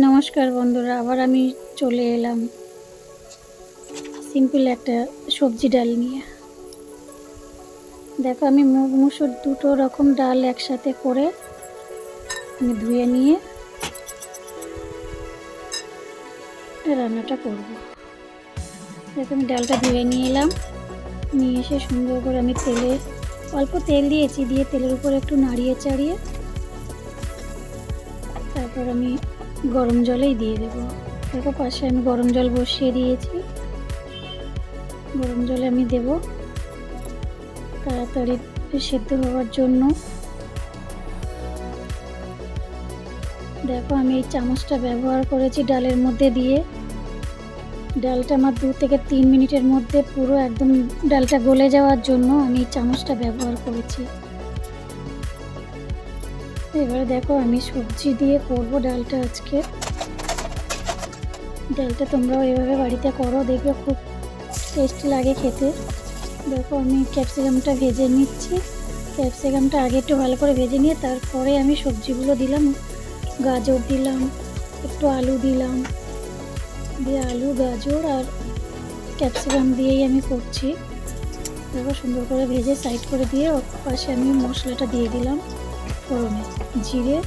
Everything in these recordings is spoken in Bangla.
নমস্কার বন্ধুরা, আবার আমি চলে এলাম সিম্পল একটা সবজি ডাল নিয়ে। দেখো আমি মুগ মুসুর দুটো রকম ডাল একসাথে করে আমি ধুয়ে নিয়ে রান্নাটা করব। দেখো আমি ডালটা ধুয়ে নিয়ে এলাম, নিয়ে এসে সুন্দর করে আমি তেলে, অল্প তেল দিয়েছি, দিয়ে তেলের উপর একটু নাড়িয়ে চাড়িয়ে তারপর আমি গরম জলেই দিয়ে দেবো। দেখো পাশে আমি গরম জল বসিয়ে দিয়েছি। গরম জলে আমি দেব তাড়াতাড়ি সেদ্ধ হওয়ার জন্য। দেখো আমি এই চামচটা ব্যবহার করেছি ডালের মধ্যে দিয়ে। ডালটা আমার দু থেকে তিন মিনিটের মধ্যে পুরো একদম ডালটা গলে যাওয়ার জন্য আমি এই চামচটা ব্যবহার করেছি। এবারে দেখো আমি সবজি দিয়ে করব ডালটা আজকে। ডালটা তোমরাও এভাবে বাড়িতে করো, দেখবে খুব টেস্টি লাগে খেতে। দেখো আমি ক্যাপসিকামটা ভেজে নিচ্ছি। ক্যাপসিকামটা আগে একটু ভালো করে ভেজে নিয়ে তারপরে আমি সবজিগুলো দিলাম। গাজর দিলাম, একটু আলু দিলাম। দিয়ে আলু, গাজর আর ক্যাপসিকাম দিয়েই আমি করছি। দেখো সুন্দর করে ভেজে সাইড করে দিয়ে ওর পাশে আমি মশলাটা দিয়ে দিলাম। ফোড়নে জিরে,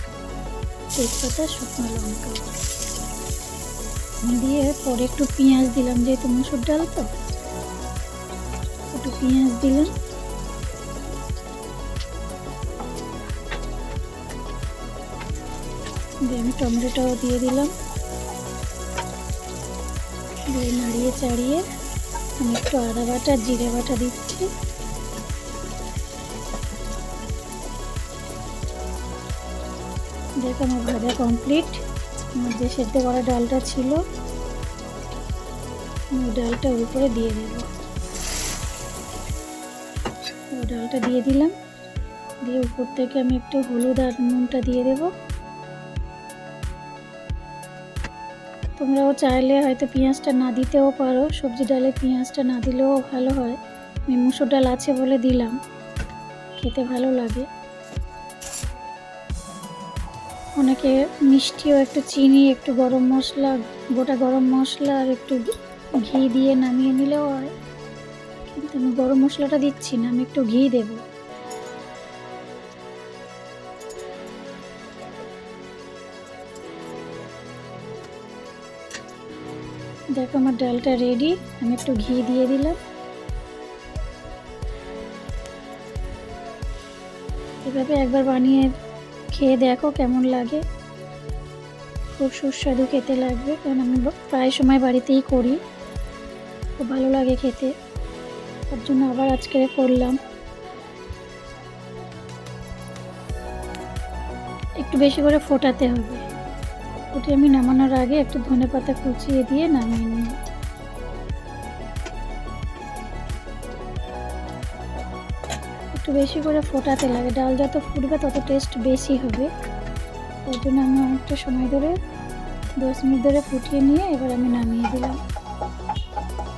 তেজপাতা, শুকনো লঙ্কা। দিয়ে পরে একটু পেঁয়াজ দিলাম, যেহেতু মুসুর ডাল তো। একটু পেঁয়াজ দিলাম। দিয়ে আমি টমেটোটাও দিয়ে দিলাম। দিয়ে নাড়িয়ে চাড়িয়ে আমি একটু আদা বাটা, জিরে বাটা দিচ্ছি। দেখো, আমার ভাজা কমপ্লিট আমার যে সেদ্ধ করা ডালটা ছিল আমি ডালটা উপরে দিয়ে দেব। ও ডালটা দিয়ে দিলাম। দিয়ে উপর থেকে আমি একটু হলুদ আর নুনটা দিয়ে দেব। তোমরাও চাইলে হয়তো পেঁয়াজটা না দিতেও পারো। সবজি ডালে পেঁয়াজটা না দিলেও ভালো হয়। আমি মুসুর ডাল আছে বলে দিলাম। খেতে ভালো লাগে। অনেকে মিষ্টিও, একটু চিনি, একটু গরম মশলা, গোটা গরম মশলা আর একটু ঘি দিয়ে নামিয়ে নিলেও হয়। কিন্তু আমি গরম মশলাটা দিচ্ছি না, আমি একটু ঘি দেব। দেখো আমার ডালটা রেডি আমি একটু ঘি দিয়ে দিলাম। এভাবে একবার বানিয়ে খেয়ে দেখো কেমন লাগে। খুব সুস্বাদু খেতে লাগবে, কারণ আমি প্রায় সময় বাড়িতেই করি। খুব ভালো লাগে খেতে। তার জন্য আবার আজকে করলাম। একটু বেশি করে ফোটাতে হবে। ফুটে আমি নামানোর আগে একটু ধনে পাতা কুচিয়ে দিয়ে নামিয়ে নিই। একটু বেশি করে ফোটাতে লাগে। ডাল যত ফুটবে তত টেস্ট বেশি হবে। ওই জন্য আমি অনেকটা সময় ধরে দশ মিনিট ধরে ফুটিয়ে নিয়ে এবার আমি নামিয়ে দিলাম।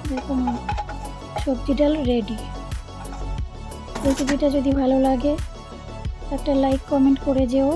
দেখুন, সবজি ডাল রেডি রেসিপিটা যদি ভালো লাগে, একটা লাইক কমেন্ট করে যেও।